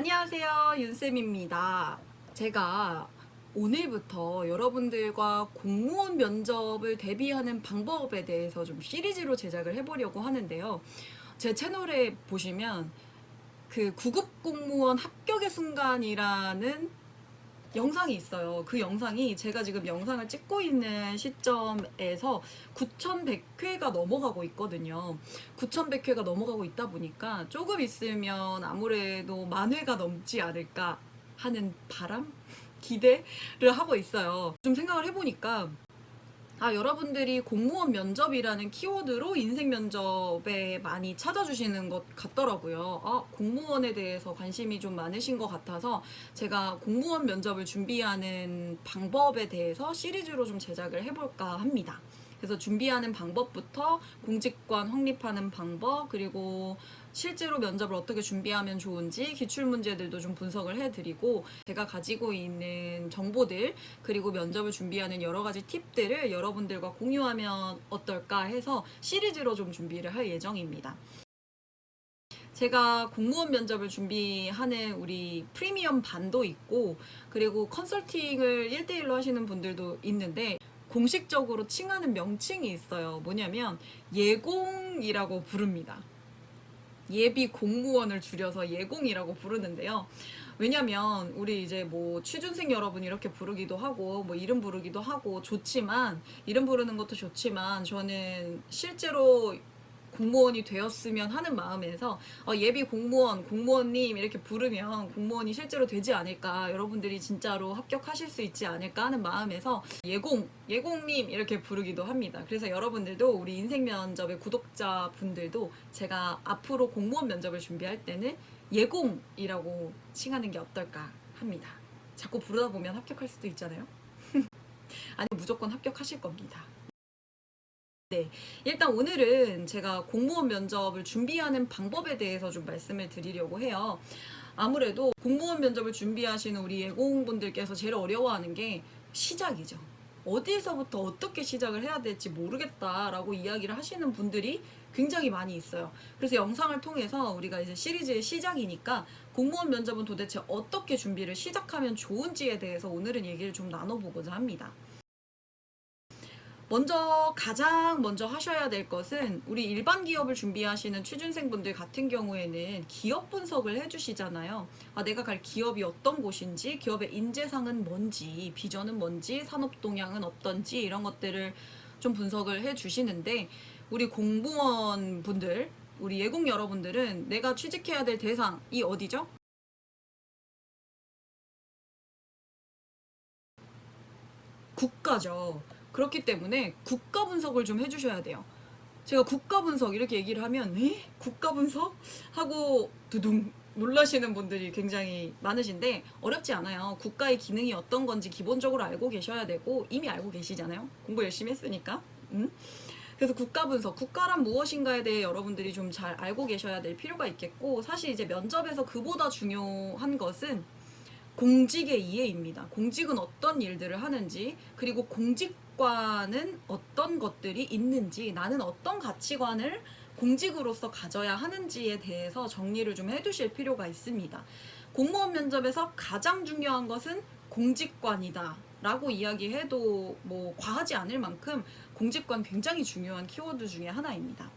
안녕하세요. 윤쌤입니다. 제가 오늘부터 여러분들과 공무원 면접을 대비하는 방법에 대해서 좀 시리즈로 제작을 해보려고 하는데요. 제 채널에 보시면 그 구급 공무원 합격의 순간이라는 영상이 있어요. 그 영상이 제가 지금 영상을 찍고 있는 시점에서 9,100회가 넘어가고 있거든요. 9,100회가 넘어가고 있다 보니까 조금 있으면 아무래도 만 회가 넘지 않을까 하는 바람? 기대를 하고 있어요. 좀 생각을 해보니까 아, 여러분들이 공무원 면접이라는 키워드로 인생 면접에 많이 찾아주시는 것 같더라고요. 아, 공무원에 대해서 관심이 좀 많으신 것 같아서 제가 공무원 면접을 준비하는 방법에 대해서 시리즈로 좀 제작을 해볼까 합니다. 그래서 준비하는 방법부터 공직관 확립하는 방법 그리고 실제로 면접을 어떻게 준비하면 좋은지 기출 문제들도 좀 분석을 해드리고 제가 가지고 있는 정보들 그리고 면접을 준비하는 여러 가지 팁들을 여러분들과 공유하면 어떨까 해서 시리즈로 좀 준비를 할 예정입니다. 제가 공무원 면접을 준비하는 우리 프리미엄 반도 있고 그리고 컨설팅을 1대1로 하시는 분들도 있는데 공식적으로 칭하는 명칭이 있어요. 뭐냐면 예공이라고 부릅니다. 예비 공무원을 줄여서 예공이라고 부르는데요. 왜냐면 우리 이제 뭐 취준생 여러분 이렇게 부르기도 하고 뭐 이름 부르기도 하고 좋지만 이름 부르는 것도 좋지만 저는 실제로 공무원이 되었으면 하는 마음에서 어, 예비 공무원, 공무원님 이렇게 부르면 공무원이 실제로 되지 않을까 여러분들이 진짜로 합격하실 수 있지 않을까 하는 마음에서 예공, 예공님 이렇게 부르기도 합니다. 그래서 여러분들도 우리 인생 면접의 구독자분들도 제가 앞으로 공무원 면접을 준비할 때는 예공이라고 칭하는 게 어떨까 합니다. 자꾸 부르다 보면 합격할 수도 있잖아요. 아니 무조건 합격하실 겁니다. 네, 일단 오늘은 제가 공무원 면접을 준비하는 방법에 대해서 좀 말씀을 드리려고 해요. 아무래도 공무원 면접을 준비하시는 우리 예공분들께서 제일 어려워하는 게 시작이죠. 어디서부터 어떻게 시작을 해야 될지 모르겠다라고 이야기를 하시는 분들이 굉장히 많이 있어요. 그래서 영상을 통해서 우리가 이제 시리즈의 시작이니까 공무원 면접은 도대체 어떻게 준비를 시작하면 좋은지에 대해서 오늘은 얘기를 좀 나눠보고자 합니다. 먼저 가장 먼저 하셔야 될 것은 우리 일반 기업을 준비하시는 취준생분들 같은 경우에는 기업 분석을 해주시잖아요. 아, 내가 갈 기업이 어떤 곳인지, 기업의 인재상은 뭔지, 비전은 뭔지, 산업 동향은 어떤지 이런 것들을 좀 분석을 해주시는데 우리 공무원 분들, 우리 예공 여러분들은 내가 취직해야 될 대상이 어디죠? 국가죠. 그렇기 때문에 국가 분석을 좀 해주셔야 돼요. 제가 국가 분석 이렇게 얘기를 하면 에? 국가 분석? 하고 두둥 놀라시는 분들이 굉장히 많으신데 어렵지 않아요. 국가의 기능이 어떤 건지 기본적으로 알고 계셔야 되고 이미 알고 계시잖아요. 공부 열심히 했으니까. 음? 그래서 국가 분석, 국가란 무엇인가에 대해 여러분들이 좀 잘 알고 계셔야 될 필요가 있겠고 사실 이제 면접에서 그보다 중요한 것은 공직의 이해입니다. 공직은 어떤 일들을 하는지, 그리고 공직 과는 어떤 것들이 있는지, 나는 어떤 가치관을 공직으로서 가져야 하는지에 대해서 정리를 좀 해두실 필요가 있습니다. 공무원 면접에서 가장 중요한 것은 공직관이다. 라고 이야기해도 뭐 과하지 않을 만큼 공직관 굉장히 중요한 키워드 중에 하나입니다.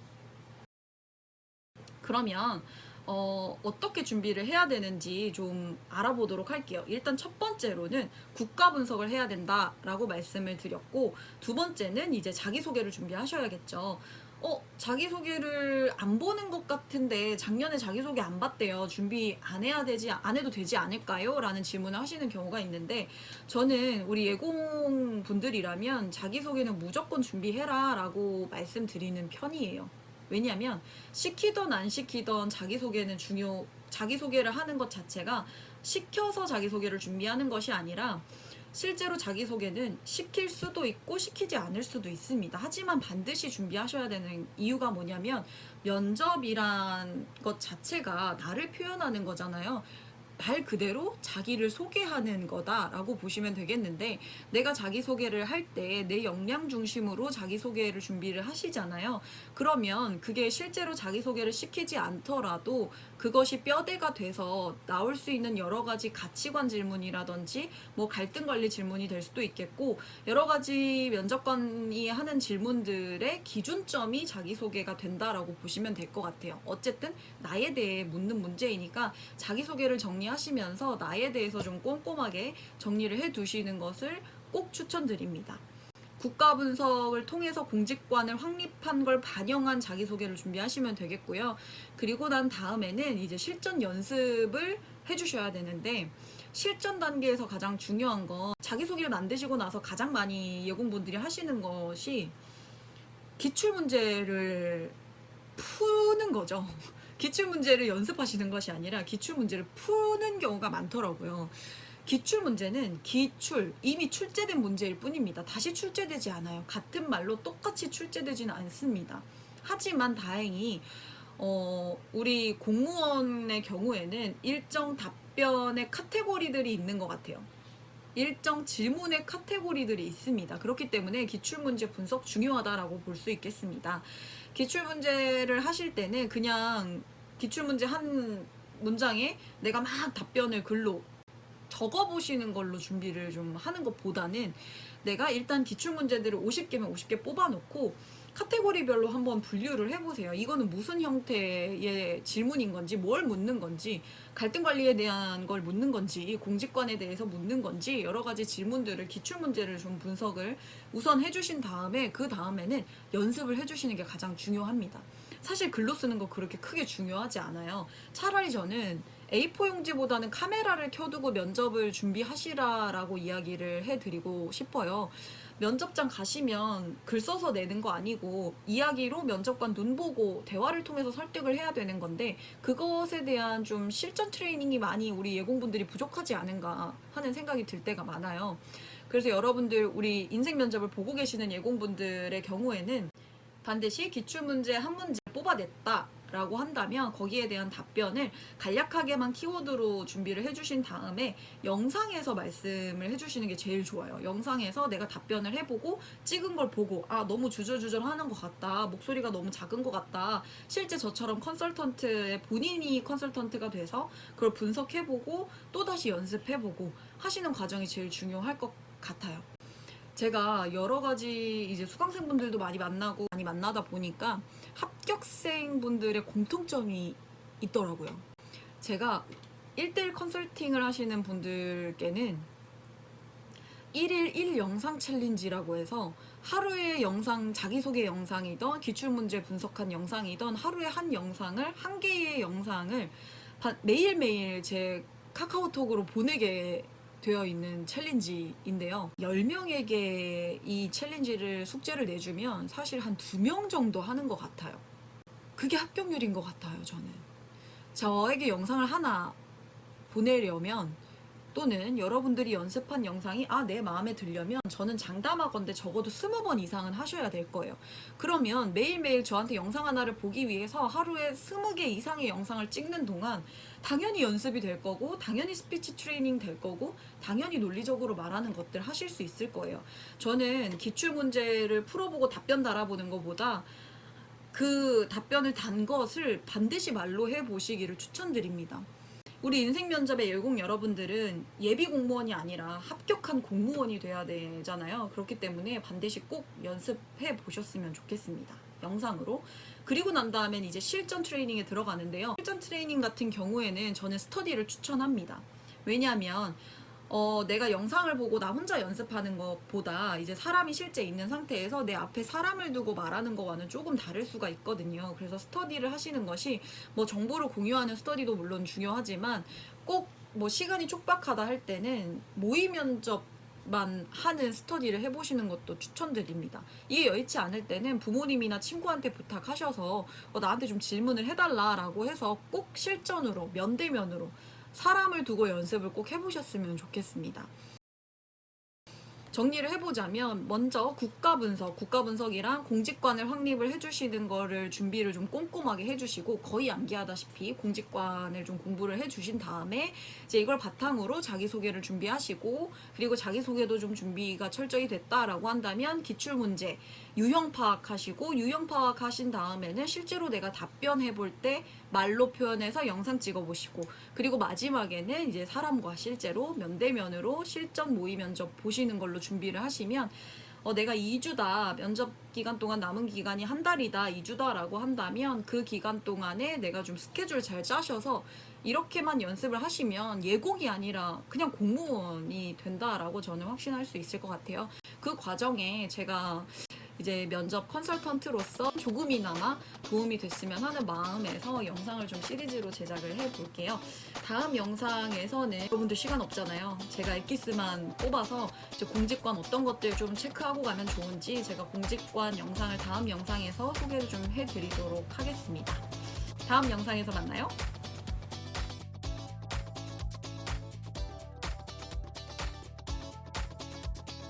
그러면 어, 어떻게 준비를 해야 되는지 좀 알아보도록 할게요. 일단 첫 번째로는 국가 분석을 해야 된다라고 말씀을 드렸고, 두 번째는 이제 자기소개를 준비하셔야겠죠. 어, 자기소개를 안 보는 것 같은데 작년에 자기소개 안 봤대요. 준비 안 해야 되지, 안 해도 되지 않을까요? 라는 질문을 하시는 경우가 있는데, 저는 우리 예공 분들이라면 자기소개는 무조건 준비해라 라고 말씀드리는 편이에요. 왜냐하면 시키던 안 시키던 자기소개는 중요 자기소개를 하는 것 자체가 시켜서 자기소개를 준비하는 것이 아니라 실제로 자기소개는 시킬 수도 있고 시키지 않을 수도 있습니다. 하지만 반드시 준비하셔야 되는 이유가 뭐냐면 면접이란 것 자체가 나를 표현하는 거잖아요. 말 그대로 자기를 소개하는 거다라고 보시면 되겠는데 내가 자기소개를 할 때 내 역량 중심으로 자기소개를 준비를 하시잖아요. 그러면 그게 실제로 자기소개를 시키지 않더라도 그것이 뼈대가 돼서 나올 수 있는 여러 가지 가치관 질문이라든지 뭐 갈등 관리 질문이 될 수도 있겠고 여러 가지 면접관이 하는 질문들의 기준점이 자기소개가 된다라고 보시면 될 것 같아요. 어쨌든 나에 대해 묻는 문제이니까 자기소개를 정리하시면서 나에 대해서 좀 꼼꼼하게 정리를 해 두시는 것을 꼭 추천드립니다. 국가 분석을 통해서 공직관을 확립한 걸 반영한 자기소개를 준비하시면 되겠고요. 그리고 난 다음에는 이제 실전 연습을 해주셔야 되는데 실전 단계에서 가장 중요한 건 자기소개를 만드시고 나서 가장 많이 예공분들이 하시는 것이 기출 문제를 푸는 거죠. 기출 문제를 연습하시는 것이 아니라 기출 문제를 푸는 경우가 많더라고요. 기출 문제는 기출 이미 출제된 문제일 뿐입니다. 다시 출제되지 않아요. 같은 말로 똑같이 출제되지는 않습니다. 하지만 다행히 어, 우리 공무원의 경우에는 일정 답변의 카테고리들이 있는 것 같아요. 일정 질문의 카테고리들이 있습니다. 그렇기 때문에 기출문제 분석 중요하다라고 볼 수 있겠습니다. 기출문제를 하실 때는 그냥 기출문제 한 문장에 내가 막 답변을 글로 적어보시는 걸로 준비를 좀 하는 것보다는 내가 일단 기출문제들을 50개면 50개 뽑아놓고 카테고리별로 한번 분류를 해보세요. 이거는 무슨 형태의 질문인 건지, 뭘 묻는 건지, 갈등 관리에 대한 걸 묻는 건지, 공직관에 대해서 묻는 건지, 여러 가지 질문들을, 기출 문제를 좀 분석을 우선 해주신 다음에, 그 다음에는 연습을 해주시는 게 가장 중요합니다. 사실 글로 쓰는 거 그렇게 크게 중요하지 않아요. 차라리 저는 A4 용지보다는 카메라를 켜두고 면접을 준비하시라라고 이야기를 해드리고 싶어요. 면접장 가시면 글 써서 내는 거 아니고 이야기로 면접관 눈 보고 대화를 통해서 설득을 해야 되는 건데 그것에 대한 좀 실전 트레이닝이 많이 우리 예공분들이 부족하지 않은가 하는 생각이 들 때가 많아요. 그래서 여러분들 우리 인생 면접을 보고 계시는 예공분들의 경우에는 반드시 기출문제 한 문제 뽑아냈다. 라고 한다면 거기에 대한 답변을 간략하게만 키워드로 준비를 해주신 다음에 영상에서 말씀을 해주시는 게 제일 좋아요. 영상에서 내가 답변을 해보고 찍은 걸 보고 아 너무 주저주저 하는 것 같다. 목소리가 너무 작은 것 같다. 실제 저처럼 컨설턴트의 본인이 컨설턴트가 돼서 그걸 분석해보고 또다시 연습해보고 하시는 과정이 제일 중요할 것 같아요. 제가 여러 가지 이제 수강생분들도 많이 만나고 많이 만나다 보니까 합격생분들의 공통점이 있더라고요. 제가 1대1 컨설팅을 하시는 분들께는 1일 1영상 챌린지라고 해서 하루에 영상, 자기소개 영상이던 기출문제 분석한 영상이던 하루에 한 영상을, 한 개의 영상을 바- 매일매일 제 카카오톡으로 보내게 되어 있는 챌린지인데요. 10명에게 이 챌린지를 숙제를 내주면 사실 한 2명 정도 하는 것 같아요. 그게 합격률인 것 같아요, 저는. 저에게 영상을 하나 보내려면 또는 여러분들이 연습한 영상이 아, 내 마음에 들려면 저는 장담하건대 적어도 20번 이상은 하셔야 될 거예요. 그러면 매일매일 저한테 영상 하나를 보기 위해서 하루에 20개 이상의 영상을 찍는 동안 당연히 연습이 될 거고 당연히 스피치 트레이닝 될 거고 당연히 논리적으로 말하는 것들 하실 수 있을 거예요. 저는 기출 문제를 풀어보고 답변 달아보는 것보다 그 답변을 단 것을 반드시 말로 해 보시기를 추천드립니다. 우리 인생 면접의 예공 여러분들은 예비 공무원이 아니라 합격한 공무원이 돼야 되잖아요. 그렇기 때문에 반드시 꼭 연습해 보셨으면 좋겠습니다. 영상으로. 그리고 난 다음엔 이제 실전 트레이닝에 들어가는데요. 실전 트레이닝 같은 경우에는 저는 스터디를 추천합니다. 왜냐하면 어, 내가 영상을 보고 나 혼자 연습하는 것보다 이제 사람이 실제 있는 상태에서 내 앞에 사람을 두고 말하는 거와는 조금 다를 수가 있거든요. 그래서 스터디를 하시는 것이 뭐 정보를 공유하는 스터디도 물론 중요하지만 꼭 뭐 시간이 촉박하다 할 때는 모의 면접 만 하는 스터디를 해보시는 것도 추천드립니다. 이게 여의치 않을 때는 부모님이나 친구한테 부탁하셔서 어, 나한테 좀 질문을 해달라라고 해서 꼭 실전으로 면대면으로 사람을 두고 연습을 꼭 해보셨으면 좋겠습니다. 정리를 해보자면 먼저 국가 분석, 국가 분석이랑 공직관을 확립을 해주시는 거를 준비를 좀 꼼꼼하게 해주시고 거의 암기하다시피 공직관을 좀 공부를 해주신 다음에 이제 이걸 바탕으로 자기소개를 준비하시고 그리고 자기소개도 좀 준비가 철저히 됐다라고 한다면 기출문제 유형 파악하시고 유형 파악하신 다음에는 실제로 내가 답변해 볼 때 말로 표현해서 영상 찍어 보시고 그리고 마지막에는 이제 사람과 실제로 면대면으로 실전 모의 면접 보시는 걸로 준비를 하시면 어, 내가 2주다 면접 기간 동안 남은 기간이 한 달이다 2주다 라고 한다면 그 기간 동안에 내가 좀 스케줄 잘 짜셔서 이렇게만 연습을 하시면 예곡이 아니라 그냥 공무원이 된다라고 저는 확신할 수 있을 것 같아요. 그 과정에 제가 이제 면접 컨설턴트로서 조금이나마 도움이 됐으면 하는 마음에서 영상을 좀 시리즈로 제작을 해 볼게요. 다음 영상에서는 여러분들 시간 없잖아요. 제가 엑기스만 뽑아서 공직관 어떤 것들 좀 체크하고 가면 좋은지 제가 공직관 영상을 다음 영상에서 소개를 좀 해드리도록 하겠습니다. 다음 영상에서 만나요.